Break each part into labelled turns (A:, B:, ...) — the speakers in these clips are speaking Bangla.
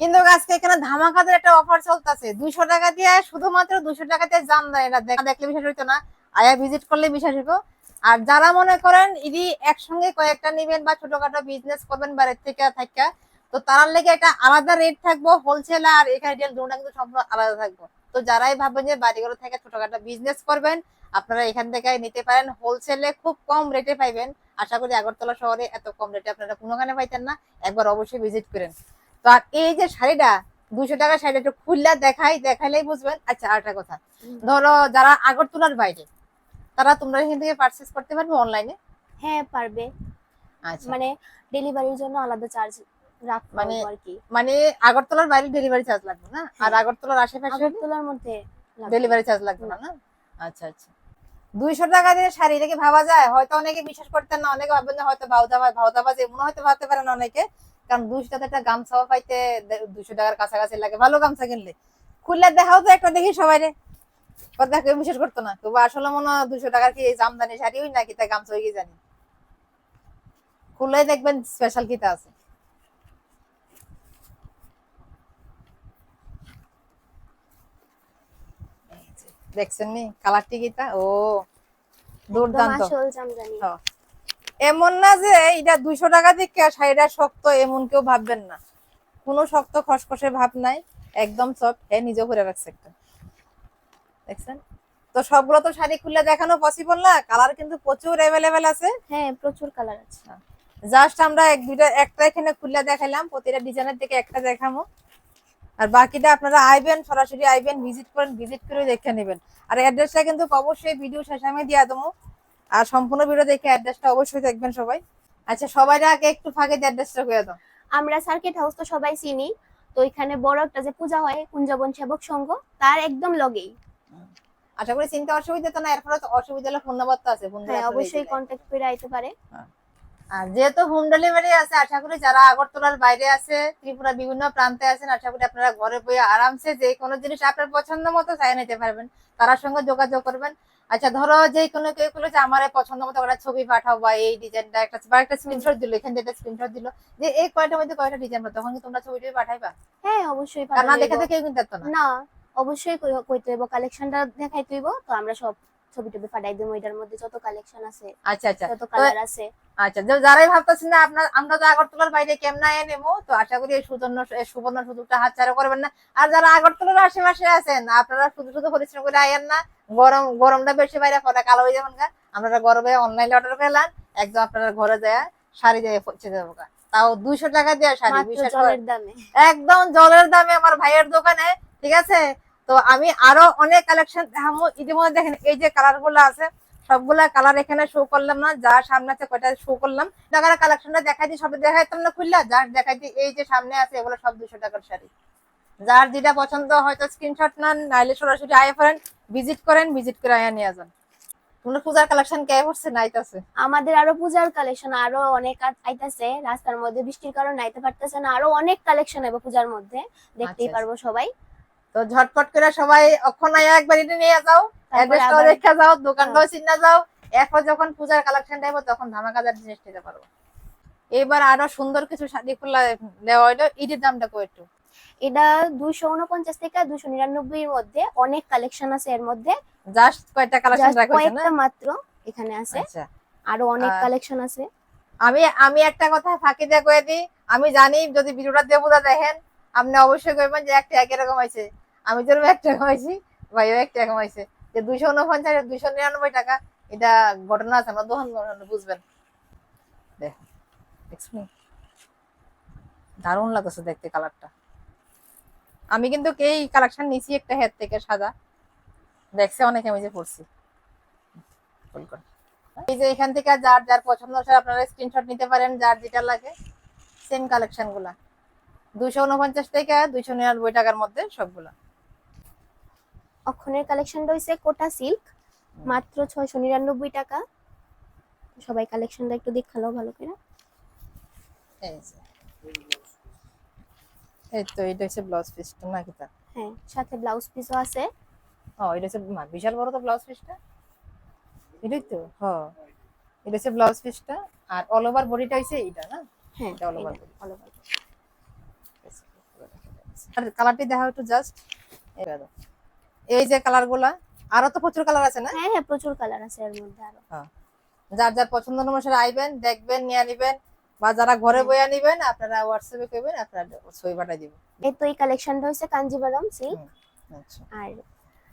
A: কিন্তু আজকে এখানে ধামাকাদের একটা অফার চলতেছে। দুইশো টাকা দিয়ে শুধুমাত্র দুইশো টাকা দিয়ে জাম দেয় দেখ- দেখলে বিশ্বাস হইতো না। আয়া ভিজিট করলে বিশ্বাস হইব আর যারা মনে করেন ইদি একসঙ্গে কয়েকটা নিবেন বা ছোটখাটো বিজনেস করবেন বাইরের থেকে থাকা তো তার লেগে একটা আলাদা রেট থাকব হোলসেল আর এখানে দুটো কিন্তু সম্পূর্ণ আলাদা থাকব। তো যারাই ভাববেন যে বাড়িগুলো থেকে ছোটখাটো বিজনেস করবেন, আপনারা এখান থেকে নিতে পারেন। হোলসেলে খুব কম রেটে পাইবেন। আশা করি আগরতলা শহরে এত কম রেটে আপনারা কোনোখানে পাইতেন না। একবার অবশ্যই ভিজিট করেন। তো আর এই যে শাড়িটা দুশো টাকা শাড়িটা একটু খুললা দেখাই দেখাইলেই বুঝবেন। আচ্ছা আরেকটা কথা। ধরো যারা আগরতলার বাইরে তারা তোমরা এখান থেকে পারচেস করতে পারবে অনলাইনে
B: হ্যাঁ পারবে।
A: আচ্ছা।
B: মানে ডেলিভারির জন্য আলাদা চার্জ
A: মানে- মানে আগরতলার বাইরে ডেলিভারি চার্জ লাগবে না? আর
B: হ্যাঁ।
A: আগরতলার আশেপাশে?
B: আগরতলার মধ্যে
A: ডেলিভারি চার্জ লাগবে না না? আচ্ছা আচ্ছা। দুইশো টাকা দিয়ে শাড়ি এটা কি ভাবা যায়? হয়তো অনেকে বিশ্বাস করতেন না অনেকে ভাববেন হয়তো ভাউদাবাজ ভাউদাবাজ এমন হয়তো ভাবতে পারেন অনেকে কারণ দুইশো টাকা একটা গামছাও পাইতে দুশো টাকার কাছাকাছি লাগে ভালো গামছা কিনলে। খুললে দেখাও তো একটা দেখি সবাই রে কথা কেউ বিশ্বাস করতো না। তবু আসলে মনে হয় দুশো টাকার কি জামদানি শাড়ি হই নাকি তাই গামছা কি জানি। খুললে দেখবেন স্পেশাল কিতা আছে। দেখছেন নি? কালারটি কিতা? ও দুর্দান্ত।
B: জামদানি।
A: এমন না যে এটা দুইশো টাকা দিয়ে শাড়িটা শক্ত এমন কেউ ভাববেন না। কোনো শক্ত খসখসে ভাব নাই একদম সফট হ্যাঁ নিজে করে রাখছে একটা দেখছেন? তো সবগুলো তো শাড়ি খুলে দেখানো পসিবল না? কালার কিন্তু প্রচুর অ্যাভেলেবেল আছে।
B: হ্যাঁ প্রচুর কালার আছে।
A: জাস্ট আমরা এক দুইটা একটা এখানে খুলে দেখাইলাম প্রতিটা ডিজাইনের থেকে একটা দেখামো। আর বাকিটা আপনারা আইবেন সরাসরি আইবেন ভিজিট করেন ভিজিট করে দেখে নেবেন। আর অ্যাড্রেসটা কিন্তু অবশ্যই ভিডিও শেষে আমি দিয়ে দেবো। আর সম্পূর্ণ ভিডিও দেখে অ্যাড্রেসটা অবশ্যই দেখবেন সবাই। আচ্ছা সবাই আগে একটু ফাঁকে অ্যাড্রেসটা করে দাও।
B: আমরা সার্কিট হাউস তো সবাই চিনি তো এখানে বড় একটা যে পূজা হয় কুঞ্জবন সেবক সংঘ তার একদম লগেই।
A: আশা করি চিন্তা অসুবিধা তো না এরপরে তো অসুবিধা হলে ফোন নাম্বার তো আছে ফোন
B: হ্যাঁ অবশ্যই কন্ট্যাক্ট করে আইতে পারে।
A: আর যেহেতু হোম ডেলিভারি আছে আশা করি যারা আগরতলার বাইরে আছে ত্রিপুরা বিভিন্ন প্রান্তে আছেন আশা করি আপনারা ঘরে বসে আরামসে যে কোনো জিনিস আপনার পছন্দ মতো চাই নিতে পারবেন। তার সঙ্গে যোগাযোগ করবেন। আচ্ছা ধরো যে কোনো কেউ বলে যে আমার পছন্দ মতো একটা ছবি পাঠাও বা এই ডিজাইনটা একটা বা একটা স্ক্রিনশট দিল এখান থেকে স্ক্রিনশট দিল যে এই কয়টার মধ্যে কয়টা ডিজাইন তখন কি তোমরা ছবিটা পাঠাইবা?
B: হ্যাঁ অবশ্যই
A: কারণ না
B: পাঠানো
A: দেখে
B: যাইবো।
A: তো কেউ কিন্তু না।
B: না অবশ্যই কইতে হইব কালেকশনটা দেখাই তুইব তো আমরা সব ছবি টবি পাঠাই দেবো এটার মধ্যে যত কালেকশন আছে
A: আচ্ছা আচ্ছা।
B: যত কালার আছে।
A: আচ্ছা যারাই ভাবতেছেন না আপনার আমরা তো আগরতলার বাইরে কেমনা এ নেব তো আশা করি এই সুবর্ণ এই সুবর্ণ সুযোগটা হাতছাড়া করবেন না। আর যারা আগরতলার আশেপাশে আছেন আপনারা শুধু শুধু পরিশ্রম করে আইয়েন না গরম গরমটা বেশি বাইরে পরে কালো হয়ে যাবেন গা। আপনারা গরমে অনলাইনে অর্ডার করলেন একদম আপনারা ঘরে যায় শাড়ি দিয়ে পৌঁছে গা। তাও দুইশো টাকা দিয়ে শাড়ি একদম জলের দামে আমার ভাইয়ের দোকানে ঠিক আছে? তো আমি আরও অনেক কালেকশন দেখাবো ইতিমধ্যে দেখেন এই যে কালারগুলো আছে সবগুলা কালার এখানে শো করলাম না যা সামনে আছে কয়টা শো করলাম। টাকার কালেকশনটা দেখাই দিই সব দেখাইতাম না খুললা যার দেখাই দিই এই যে সামনে আছে এগুলো সব দুশো টাকার শাড়ি। যার যেটা পছন্দ হয়তো স্ক্রিনশট নেন নাইলে সরাসরি আয় করেন ভিজিট করেন ভিজিট করে আয়া নিয়ে যান। তোমরা পূজার কালেকশন কে করছে নাইতাছে
B: আমাদের আরও পূজার কালেকশন আরও অনেক আইতাছে রাস্তার মধ্যে বৃষ্টির কারণে আইতে পারতেছে না আরও অনেক কালেকশন হবে পূজার মধ্যে দেখতেই
A: আচ্ছা,
B: পারব সবাই।
A: তো ঝটপট করে সবাই অক্ষণ আয়া একবার এটা নিয়ে যাও অ্যাড্রেসটাও দেখে যাও দোকানটাও চিন্তা যাও এরপর যখন পূজার কালেকশন দেবো তখন ধামাকাদার জিনিস নিতে পারব। এবার আরও সুন্দর কিছু শাড়ি খোলা দেওয়া হইল ঈদের দামটা কো একটু?
B: এটা দুইশো উনপঞ্চাশ থেকে দুইশো নিরানব্বই এর মধ্যে অনেক কালেকশন আছে এর মধ্যে।
A: জাস্ট কয়টা কালেকশন
B: কয়েকটা মাত্র এখানে আছে।
A: আচ্ছা।
B: আরও অনেক কালেকশন আছে।
A: আমি আমি একটা কথা ফাঁকি দিয়ে কয়ে দিই। আমি জানি যদি ভিডিওটা দেবুদা দেখেন আপনি অবশ্যই কইবেন যে একটা একই রকম হয়েছে। আমি যেরকম একটা কমাইছি ভাইও একটা কমাইছে যে দুইশো উনপঞ্চাশ দুইশো নিরানব্বই টাকা এটা ঘটনা আছে আমরা দোকান ঘটনা বুঝবেন। দেখ দারুণ লাগছে দেখতে কালারটা আমি কিন্তু এই কালেকশন নিছি একটা হেড থেকে সাদা। দেখছে অনেক আমি যে পড়ছি। এই যে এখান থেকে যার যার পছন্দ হয় আপনারা স্ক্রিনশট নিতে পারেন যার যেটা লাগে সেম কালেকশনগুলা। দুইশো উনপঞ্চাশ থেকে দুইশো নিরানব্বই টাকার মধ্যে সবগুলা।
B: অক্ষণের কালেকশনটা হইছে কোটা সিল্ক মাত্র ছয়শো নিরানব্বই টাকা। সবাই কালেকশনটা একটু দেখাল ভালো করে।
A: এই তো এটা হচ্ছে ব্লাউজ পিসটা নাকি তা
B: হ্যাঁ। সাথে ব্লাউজ পিসও আছে।
A: ও এটা হচ্ছে বিশাল বড় তো ব্লাউজ পিসটা এটাই তো হ। এটা হচ্ছে ব্লাউজ পিসটা আর অল ওভার বডিটা হচ্ছে এইটা না?
B: হ্যাঁ
A: এটা। আর কালারটি দেখা একটু জাস্ট এই যে কালারগুলা আরও তো প্রচুর কালার আছে না?
B: হ্যাঁ হ্যাঁ প্রচুর কালার আছে এর মধ্যে আরও।
A: যার যার পছন্দ অনুসারে আইবেন দেখবেন নিয়ে নিবেন। বা যারা ঘরে। বইয়া নিবেন আপনারা হোয়াটসঅ্যাপে করবেন আপনারা ছবি পাঠিয়ে দিবেন।
B: এই তো এই কালেকশনটা হচ্ছে কাঞ্জিভারম সিল্ক
A: আচ্ছা।
B: আর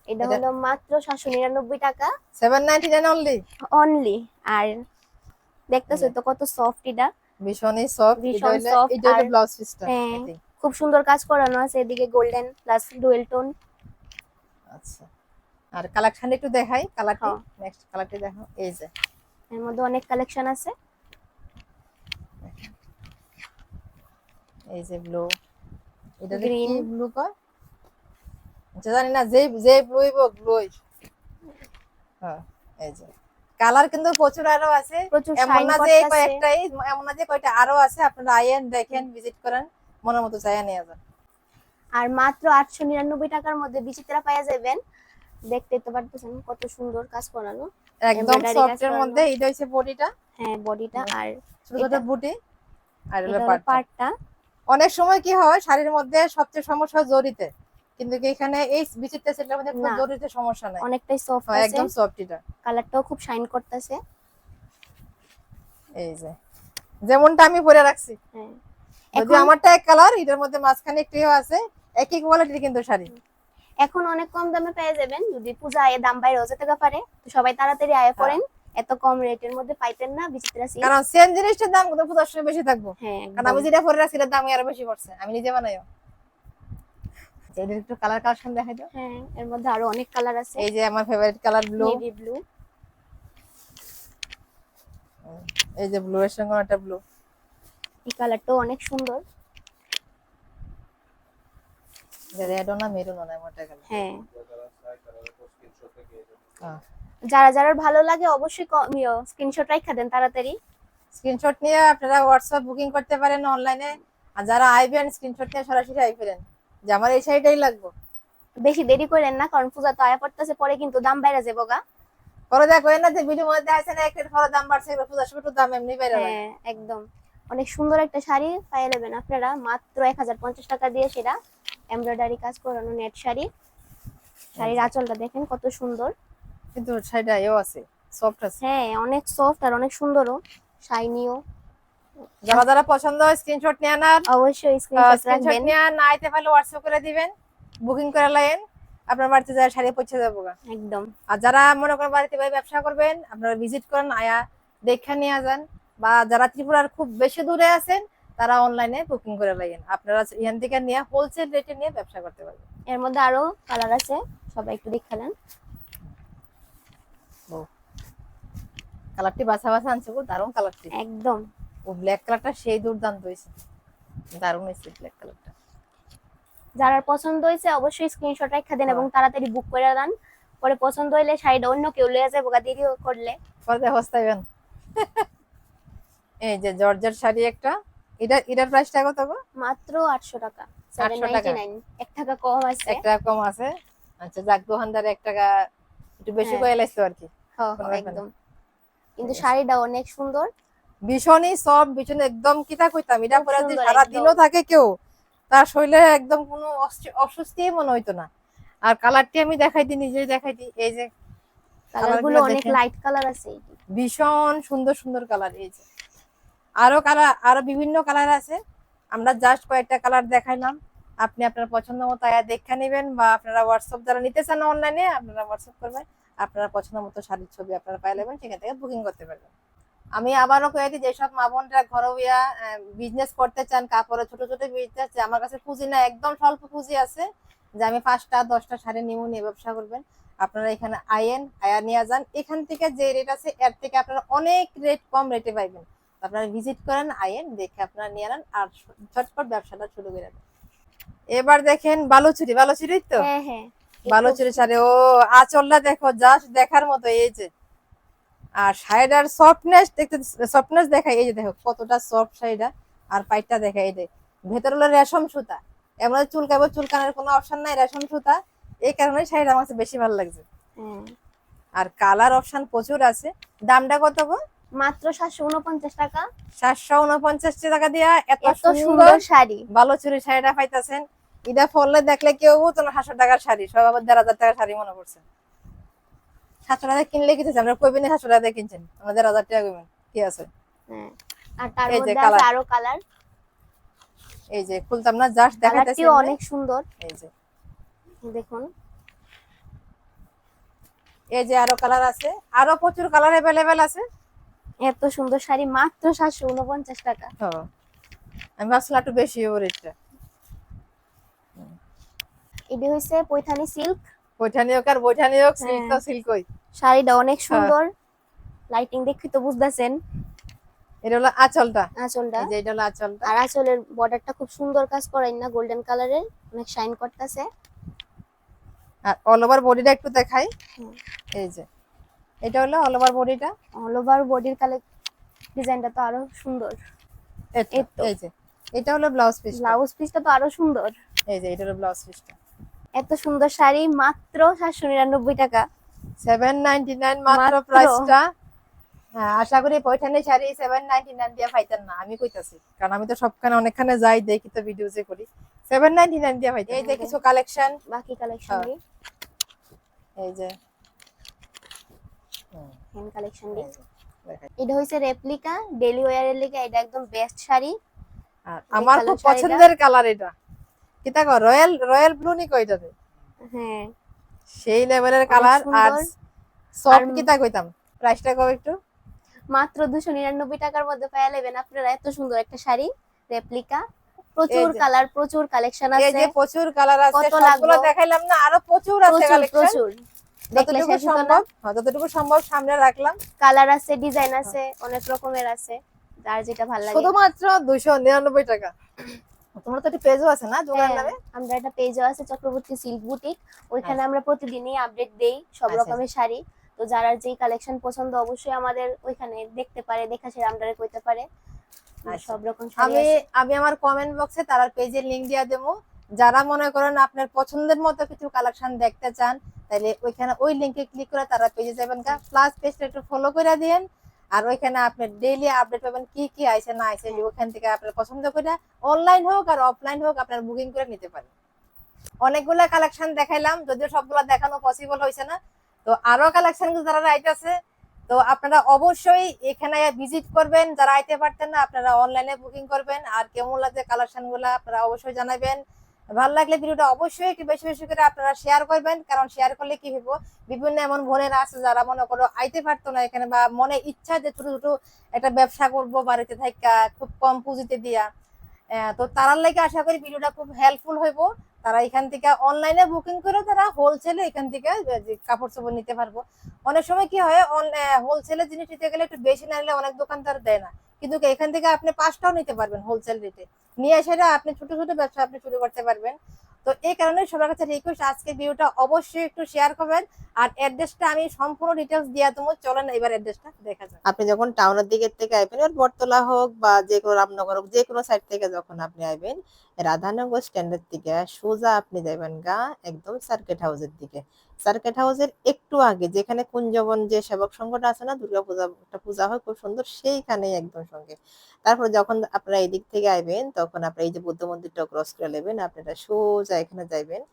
B: এটা
A: এটা-
B: হলো মাত্র সাতশো নিরানব্বই টাকা।
A: Seven ninety nine only
B: only আর দেখতেছো তো কত সফট এটা।
A: ভীষণই সফট
B: soft
A: এটা হলো ব্লাউজ পিসটা।
B: খুব সুন্দর কাজ করানো আছে এদিকে গোল্ডেন প্লাস ডুয়েল টোন
A: আচ্ছা। আর কালেকশন একটু দেখাই কালারটি। নেক্সট কালারটি দেখো এই যে।
B: এর মধ্যে অনেক কালেকশন আছে।
A: এই যে ব্লু এটা কি ব্লু কয়? আচ্ছা জানি না যে যে ব্লুই ব্লুই হ্যাঁ এই যে। কালার কিন্তু প্রচুর আরও আছে। এমন না যে কয়েকটাই এমন না যে কয়টা আরও আছে। আপনারা আইয়েন দেখেন ভিজিট করেন। মনের মতো চাইয়া নিয়ে যান।
B: আর মাত্র আটশো নিরানব্বই টাকার মধ্যে বিচিত্রা পাওয়া যাবেন দেখতে তো পারতেছেন কত সুন্দর কাজ করানো।
A: একদম
B: Embroidery
A: সফট
B: কাজ
A: এর মধ্যে এটা হচ্ছে বডিটা
B: হ্যাঁ বডিটা আর
A: ছোট ছোট বুটি আর পাটটা অনেক সময় কি হয় শাড়ির মধ্যে সবচেয়ে সমস্যা জড়িতে। কিন্তু এখানে এই বিচিত্র সেটের মধ্যে কোনো
B: না।
A: জড়িতে সমস্যা নাই।
B: অনেকটাই সফট
A: হ্যাঁ,
B: আছে।
A: একদম সফট এটা।
B: কালারটাও খুব শাইন করতেছে।
A: এই যে যেমনটা আমি পরে রাখছি।
B: হ্যাঁ। এখন-
A: আমারটা এক কালার এটার মধ্যে মাঝখানে একটু আছে একই কোয়ালিটির কিন্তু শাড়ি।
B: এখন অনেক কম দামে পেয়ে যাবেন। যদি পূজা আয়ে দাম বাইরে যেতে পারে তো সবাই তাড়াতাড়ি আয়ে পড়েন এত কম রেটের মধ্যে পাইতেন না বিচিত্রা সিল্ক
A: কারণ সেম জিনিসটার দাম পূজার সময় বেশি থাকব।
B: হ্যাঁ
A: কারণ আমি যেটা পরে রাখছি দাম আরও বেশি পড়ছে। আমি নিজে বানাইও। আচ্ছা, এটার একটু কালার কালেকশন দেখাই দাও।
B: হ্যাঁ এর মধ্যে আরও অনেক কালার আছে।
A: এই যে আমার favourite colour blue
B: navy blue
A: এই যে ব্লু এর সঙ্গে একটা ব্লু
B: এই কালারটাও অনেক সুন্দর।
A: রেডও না মেরুনও না এমনটা কালার
B: হ্যাঁ।
A: হ্যাঁ
B: যারা যারা ভালো লাগে অবশ্যই স্ক্রিনশট রাখা দেন তাড়াতাড়ি।
A: স্ক্রিনশট নিয়ে আপনারা হোয়াটসঅ্যাপ বুকিং করতে পারেন অনলাইনে আর যারা আইবেন স্ক্রিনশট নিয়ে সরাসরি আই ফেরেন যে আমার এই শাড়িটাই লাগবে।
B: বেশি দেরি করেন না কারণ পূজা তো আয়া পড়তেছে পরে কিন্তু দাম বাইরে যাব গা।
A: পরে দেখো না যে ভিডিও মধ্যে আছে না একটা খরচ দাম বাড়ছে এগুলো পূজার সময় দাম এমনি বাইরে
B: হ্যাঁ একদম। অনেক সুন্দর একটা শাড়ি পাইয়ে নেবেন আপনারা মাত্র এক হাজার পঞ্চাশ টাকা দিয়ে সেটা এমব্রয়ডারি কাজ করানো নেট শাড়ি। শাড়ির আঁচলটা দেখেন কত সুন্দর।
A: কিন্তু শাড়িটা এও আছে সফট আছে।
B: হ্যাঁ অনেক সফট আর অনেক সুন্দরও শাইনিও
A: যারা যারা পছন্দ হয় স্ক্রিনশট নিয়ে আনার
B: অবশ্যই স্ক্রিনশট রাখবেন।
A: নিয়ে না আইতে পারলে হোয়াটসঅ্যাপ করে দিবেন বুকিং করে লাইন আপনার বাড়িতে যায় শাড়ি পৌঁছে যাব
B: একদম।
A: আর যারা মনে করেন বাড়িতে ভাই ব্যবসা করবেন আপনারা ভিজিট করেন আয়া দেখা নিয়ে যান। বা যারা ত্রিপুরার খুব বেশি দূরে আছেন তারা অনলাইনে বুকিং করে লাইন। আপনারা এখান থেকে নিয়ে হোলসেল রেটে নিয়ে ব্যবসা করতে পারবেন।
B: এর মধ্যে আরও কালার আছে সবাই একটু দেখালেন
A: কালারটি বাছা বাছা আনছে খুব দারুণ কালারটি।
B: একদম।
A: ও ব্ল্যাক কালারটা সেই দুর্দান্ত হয়েছে। দারুণ হয়েছে ব্ল্যাক কালারটা।
B: যারা পছন্দ হয়েছে অবশ্যই স্ক্রিনশট রেখা দেন
A: হ্যাঁ।
B: এবং তাড়াতাড়ি বুক করে দেন। পরে পছন্দ হইলে শাড়িটা অন্য কেউ লয়ে যাবে বোকা দেরি করলে।
A: পরে হস্তাইবেন এই যে জর্জের শাড়ি একটা এটা এটার প্রাইসটা কত গো?
B: মাত্র আটশো টাকা। সেভেন
A: 800 টাকা?
B: নাইন এক টাকা কম আছে।
A: এক টাকা কম আছে। আচ্ছা যাক দোকানদার এক টাকা একটু বেশি
B: হ্যাঁ।
A: করে লাইছো আর কি।
B: হ্যাঁ। একদম। কিন্তু শাড়িটা অনেক সুন্দর।
A: ভীষণই সব ভীষণ একদম কিতা কইতাম এটা পরে যদি সারা দিনও থাকে কেউ তার শরীরে একদম কোনো অস্বস্তি মনে হইতো না। আর কালারটি আমি দেখাই দিই নিজেই দেখাই দিই এই যে
B: কালারগুলো গুলো অনেক লাইট কালার আছে
A: ভীষণ সুন্দর সুন্দর কালার এই যে। আরও কালার আরও বিভিন্ন কালার আছে। আমরা জাস্ট কয়েকটা কালার দেখাইলাম। আপনি আপনার পছন্দ মতো আয়া দেখে নেবেন বা আপনারা হোয়াটসঅ্যাপ যারা নিতে চান অনলাইনে আপনারা হোয়াটসঅ্যাপ করবেন। আপনারা পছন্দ মতো শাড়ির ছবি আপনারা পাই নেবেন, সেখান থেকে বুকিং করতে পারবেন। আমি আবারও কয়ে দিই, যেসব মা বোনরা ঘরোয়া বিজনেস করতে চান কাপড়ে ছোট ছোট বিজনেস আমার কাছে পুঁজি না, একদম স্বল্প পুঁজি আছে, যে আমি পাঁচটা, দশটা শাড়ি নিমু নিয়ে ব্যবসা করবেন। আপনারা এখানে আইয়েন আয়া নিয়ে যান। এখান থেকে যে রেট আছে, এর থেকে আপনারা অনেক রেট কম রেটে পাইবেন। আপনারা ভিজিট করেন আইয়েন দেখে আপনারা নিয়ে নেন, আর ঝটপট ব্যবসাটা শুরু করে দেন। এবার দেখেন বালুচুরি বালুচুরি তো?
B: হ্যাঁ হ্যাঁ।
A: বালুচুরি শাড়ি ও আঁচলটা দেখো জাস্ট দেখার মতো এই যে। আর শাড়িটার সফটনেস দেখতে সফটনেস দেখাই এই যে দেখো কতটা সফট শাড়িটা। আর পাইটটা দেখা এই যে। ভেতর হলো রেশম সুতা। এমন চুলকাবো চুলকানোর কোনো অপশন নাই রেশম সুতা। এই কারণে শাড়িটা আমার কাছে বেশি ভালো লাগছে। আর কালার অপশন প্রচুর আছে। দামটা কত গো?
B: মাত্র সাতশো উনপঞ্চাশ টাকা।
A: সাতশো উনপঞ্চাশ টাকা দিয়া এত সুন্দর
B: শাড়ি।
A: ভালো চুরি শাড়িটা পাইতাছেন। এটা ফললে দেখলে কেউ তোমার সাতশো টাকার শাড়ি। সব আবার দেড় হাজার টাকার শাড়ি মনে করছে সাতশো টাকা কিনলে কিছু আমরা কইবেন সাতশো টাকা কিনছেন? আমরা দেড় হাজার টাকা কইবেন। কি আছে?
B: হ্যাঁ আর তার
A: এই যে
B: মধ্যে আছে আরও কালার
A: এই যে খুলতাম না জাস্ট দেখাইতেছি
B: কালারটিও অনেক সুন্দর।
A: এই যে।
B: দেখুন।
A: এই যে আরও কালার আছে। আরও প্রচুর কালার অ্যাভেলেবেল আছে।
B: এত সুন্দর শাড়ি মাত্র সাতশো উনপঞ্চাশ টাকা।
A: ও আমি ভাবছিলাম একটু বেশি হবে রেটটা।
B: এটি হচ্ছে পৈথানি সিল্ক।
A: বৈঠানি হোক আর বৈঠানি হোক সিল্ক তো
B: হ্যাঁ।
A: সিল্কই।
B: শাড়িটা অনেক
A: হ্যাঁ।
B: সুন্দর। লাইটিং দেখি তো বুঝতেছেন।
A: এটা হলো আঁচলটা।
B: আঁচলটা।
A: এই যে এটা হলো আঁচলটা।
B: আর আঁচলের বর্ডারটা খুব সুন্দর কাজ করেন না গোল্ডেন কালারের অনেক শাইন করতেছে।
A: আর অল ওভার বডিটা একটু দেখাই। এই যে। এটা হলো অল ওভার বডিটা
B: অল ওভার বডির কালে ডিজাইনটা তো আরও সুন্দর। এই
A: এই যে। এটা হলো ব্লাউজ পিস
B: ব্লাউজ পিসটা তো আরও সুন্দর।
A: এই যে এটা হলো ব্লাউজ পিসটা
B: এত সুন্দর শাড়ি মাত্র সাতশো নিরানব্বই টাকা।
A: সেভেন নাইনটি নাইন মাত্র। প্রাইসটা হ্যাঁ আশা করি Paithani sari seven ninety nine দিয়ে পাইতেন না আমি কইতাছি। কারণ আমি তো সবখানে অনেকখানে যাই দেখি তো ভিডিও যে করি। সেভেন নাইনটি নাইন দিয়ে পাইতেন। এই যে কিছু কালেকশন
B: বাকি কালেকশন
A: হ্যাঁ। এই যে।
B: হ্যান্ড কালেকশন
A: এই যে, দেখাই।
B: এটা হচ্ছে রেপ্লিকা ডেলি ওয়ারের লিগে এটা একদম বেস্ট শাড়ি।
A: আমার খুব পছন্দের কালার এটা। কিতা কো রয়্যাল রয়্যাল ব্লু নি কইতাতে
B: হ্যাঁ।
A: সেই লেভেলের কালার আর সফট কিতা কইতাম? প্রাইসটা কবে একটু।
B: মাত্র দুশো নিরানব্বই টাকার মধ্যে পেয়ে নেবেন আপনারা এত সুন্দর একটা শাড়ি রেপ্লিকা প্রচুর কালার প্রচুর কালেকশন
A: এই
B: আছে।
A: যে প্রচুর কালার আছে সবগুলো দেখাইলাম না আরও প্রচুর আছে কালেকশন
B: প্রচুর।
A: যতটুকু সম্ভব হ্যাঁ, যতটুকু সম্ভব সামনে রাখলাম।
B: কালার আছে ডিজাইন আছে অনেক রকমের আছে। যার যেটা ভালো লাগে।
A: শুধুমাত্র দুইশো নিরানব্বই টাকা। তোমরা তো একটা পেজও আছে না যোগার
B: হ্যাঁ,
A: নামে?
B: আমরা একটা পেজও আছে চক্রবর্তী সিল্ক বুটিক ওইখানে
A: আচ্ছা।
B: আমরা প্রতিদিনই আপডেট দেই সব
A: আচ্ছা,
B: রকমের শাড়ি। তো যারা যেই কালেকশন পছন্দ অবশ্যই আমাদের ওইখানে দেখতে পারে দেখা সে আমদারে কইতে পারে।
A: আচ্ছা।
B: সব রকম শাড়ি
A: আমি আমি আমার কমেন্ট বক্সে তার পেজের লিংক দিয়ে দেবো। যারা মনে করেন আপনার পছন্দের মতো কিছু কালেকশন দেখতে চান তাহলে ওইখানে ওই লিংকে ক্লিক করে তারা পেজে যাবেন প্লাস পেজটা একটু ফলো করে দিন আর ওইখানে আপনি ডেইলি আপডেট পাবেন কি কি আইছে, না আইছে ওখান থেকে আপনার পছন্দ করে অনলাইন হোক আর অফলাইন হোক আপনার বুকিং করে নিতে পারেন। অনেকগুলা কালেকশন দেখাইলাম, যদিও সবগুলা দেখানো পসিবল হয়েছে না। তো আরও কালেকশন যারা আইতেছে তো আপনারা অবশ্যই এখানে ভিজিট করবেন। যারা আইতে পারতেন না, আপনারা অনলাইনে বুকিং করবেন। আর কেমন লাগছে কালেকশনগুলা, আপনারা অবশ্যই জানাবেন। ভালো লাগলে ভিডিওটা অবশ্যই একটু বেশি বেশি করে আপনারা শেয়ার করবেন, কারণ শেয়ার করলে কি হইব? বিভিন্ন এমন বোনেরা আছে যারা মনে করো আইতে পারতো না এখানে বা মনে ইচ্ছা যে ছোট ছোট একটা ব্যবসা করব, বাড়িতে থাকা খুব কম পুঁজিতে দিয়া। তো তারার লাগে আশা করি ভিডিওটা খুব হেল্পফুল হইব। তারা এখান থেকে অনলাইনে বুকিং করে তারা হোলসেলে এখান থেকে কাপড় চোপড় নিতে পারব। অনেক সময় কি হয় হোলসেলে জিনিস নিতে গেলে একটু বেশি না নিলে অনেক দোকানদার দেয় না। কিন্তু এখান থেকে আপনি পাঁচটাও নিতে পারবেন হোলসেল রেটে নিয়ে সেটা আপনি ছোট ছোট ব্যবসা আপনি শুরু করতে পারবেন। তো এই কারণে সবার কাছে রিকোয়েস্ট আজকে ভিডিওটা অবশ্যই একটু শেয়ার করবেন। আর অ্যাড্রেসটা আমি সম্পূর্ণ ডিটেলস দিয়া দেবো। চলেন এবার অ্যাড্রেসটা দেখা যাক। আপনি যখন টাউনের দিকে থেকে আইবেন আর বটতলা হোক বা যে কোনো রামনগর হোক, যে কোনো সাইড থেকে যখন আপনি আইবেন, রাধানগর স্ট্যান্ডের থেকে সোজা আপনি যাবেন গা একদম সার্কিট হাউসের দিকে। সার্কিট হাউসের একটু আগে যেখানে কুঞ্জবন যে সেবক সংঘটা আছে না, দুর্গা পূজা পূজা হয়, খুব সুন্দর সেইখানেই একদম সঙ্গে। তারপর যখন আপনারা এই দিক থেকে আইবেন তখন আপনারা এই যে বুদ্ধ মন্দিরটা ক্রস করে নেবেন, আপনারা সোজা এখানে যাইবেন।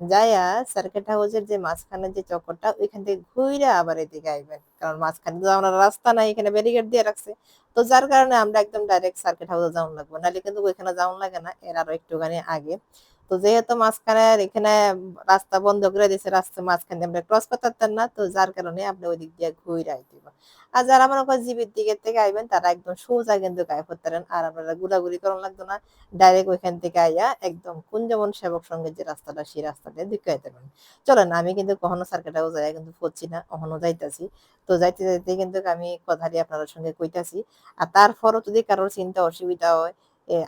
A: যাইয়া সার্কেট হাউসের যে মাঝখানে যে চক্করটা ওইখান থেকে ঘুরে আবার এদিকে আইবেন। কারণ মাঝখানে তো আমরা রাস্তা নাই, এখানে ব্যারিকেড দিয়ে রাখছে। তো যার কারণে আমরা একদম ডাইরেক্ট সার্কেট হাউসে যাওয়ান লাগবো। নাহলে কিন্তু ওইখানে যাওয়ান লাগে না, এর আরও একটুখানি আগে। তো যেহেতু মাঝখানে এখানে রাস্তা বন্ধ করে দিয়েছে রাস্তা মাঝখানে আমরা ক্রস করতে না, তো যার কারণে আপনি ওই দিক দিয়ে ঘুরে আইতে আর যারা মনে করেন জিবির দিকের থেকে আইবেন, তারা একদম সোজা কিন্তু গায়ে পড়তেন আর আপনারা ঘুরাঘুরি করার লাগতো না। ডাইরেক্ট ওইখান থেকে আইয়া একদম কুঞ্জবন সেবক সঙ্গে যে রাস্তাটা, সেই রাস্তাটা দিকে আইতে পারেন। চলেন, আমি কিন্তু কখনো সার্কেটাও যাই কিন্তু পড়ছি না, কখনো যাইতাছি। তো যাইতে যাইতে কিন্তু আমি কথাটি আপনাদের সঙ্গে কইতাছি। আর তারপরও যদি কারোর চিন্তা অসুবিধা হয়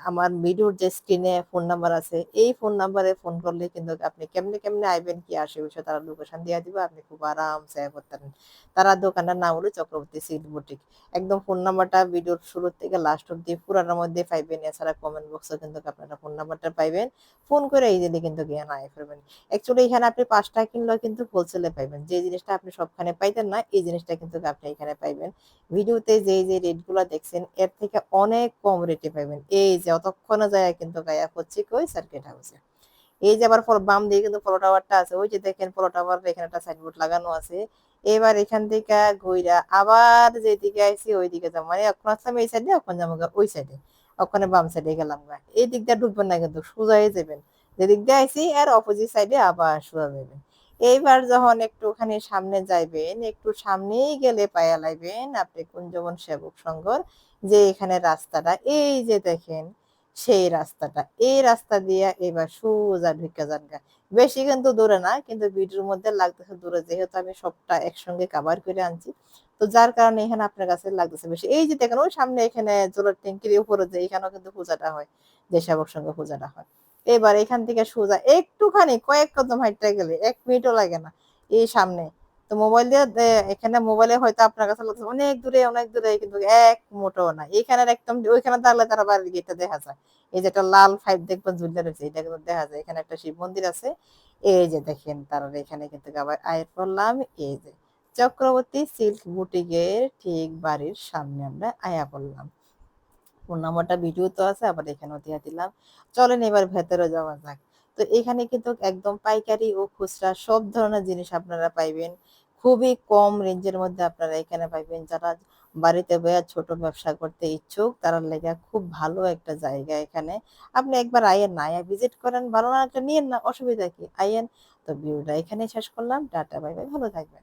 A: আমার ভিডিওর যে স্ক্রিনে ফোন নাম্বার আছে, এই ফোন নাম্বারে ফোন করলে কিন্তু আপনি কেমনে কেমনে আইবেন, কি আসে বিষয়, তারা লোকেশন দিয়ে দিবে, আপনি খুব আরামসে করতে পারেন তারা দোকানের নাম হলো চক্রবর্তী সিট বুটিক একদম ফোন নাম্বারটা ভিডিওর শুরু থেকে লাস্ট অব্দি পুরানোর মধ্যে পাইবেন, এছাড়া কমেন্ট বক্সে কিন্তু আপনারা ফোন নাম্বারটা পাইবেন। ফোন করে ইজিলি কিন্তু জ্ঞান আয় ফেলবেন অ্যাকচুয়ালি এখানে আপনি পাঁচটা কিনলেও কিন্তু হোলসেলে পাইবেন। যে জিনিসটা আপনি সবখানে পাইতেন না, এই জিনিসটা কিন্তু আপনি এখানে পাইবেন। ভিডিওতে যে যে রেটগুলো দেখছেন, এর থেকে অনেক কম রেটে পাইবেন। এই যে অতক্ষণে যায় কিন্তু গায়া হচ্ছে কই সার্কিট হাউসে এই যে আবার বাম দিকে কিন্তু পলো টাওয়ারটা আছে, ওই যে দেখেন পলো টাওয়ার এখানে একটা সাইনবোর্ড লাগানো আছে। এবার এখান থেকে ঘুইরা আবার যেদিকে আইছি ওই দিকে যাব। মানে এখন আসলাম এই সাইডে এখন যাব ওই সাইডে ওখানে বাম সাইডে গেলাম গা। এই দিক দিয়ে ঢুকবেন না কিন্তু সোজাই যাবেন। যেদিক দিয়ে আইছি আর অপোজিট সাইডে আবার সোজা যাবেন। এইবার যখন একটু একটুখানি সামনে যাইবেন, একটু সামনেই গেলে পায়া লাইবেন আপনি কুঞ্জবন সেবক সংঘর, যে এখানে রাস্তাটা, এই যে দেখেন, সেই রাস্তাটা, এই রাস্তা দিয়ে এবার সোজা ঢুকে যান গা। বেশি কিন্তু দূরে না, কিন্তু ভিডিওর মধ্যে লাগতেছে দূরে, যেহেতু আমি সবটা একসঙ্গে কাভার করে আনছি। তো যার কারণে এখানে আপনার কাছে লাগতেছে বেশি। এই যে দেখেন, ওই সামনে এখানে জলের ট্যাঙ্কির উপরে যে এখানেও কিন্তু পূজাটা হয়, যে সেবক সঙ্গে পূজাটা হয়। এবার এখান থেকে সোজা একটুখানি কয়েক কদম হাইটটা গেলে এক মিনিটও লাগে না এই সামনে। তো মোবাইল দিয়ে এখানে মোবাইলে হয়তো আপনার কাছে লাগছে অনেক দূরে অনেক দূরে, কিন্তু এক মোটো না। এখানে একদম ওইখানে দাঁড়ালে তারা বাড়ির গেটটা দেখা যায়। এই যে একটা লাল ফাইভ দেখবেন ঝুলে রয়েছে, এটা কিন্তু দেখা যায়। এখানে একটা শিব মন্দির আছে। এই যে দেখেন তারা এখানে কিন্তু আবার আয় করলাম এই যে চক্রবর্তী সিল্ক বুটিকের ঠিক বাড়ির সামনে আমরা আয়া করলাম ফোন নাম্বারটা ভিডিও তো আছে, আবার এখানেও দিয়ে দিলাম। চলেন এবার ভেতরে যাওয়া যাক। তো এখানে কিন্তু একদম পাইকারি ও খুচরা সব ধরনের জিনিস আপনারা পাইবেন। খুবই কম রেঞ্জের মধ্যে আপনারা এখানে পাইবেন। যারা বাড়িতে বইয়া ছোট ব্যবসা করতে ইচ্ছুক, তারা লেগে খুব ভালো একটা জায়গা এখানে। আপনি একবার আইয়েন না আয়া ভিজিট করেন, ভালো না একটা নিয়েন না, অসুবিধা কি? আইয়েন তো ভিডিওটা এখানে শেষ করলাম। টাটা, বাই বাই, ভালো থাকবেন।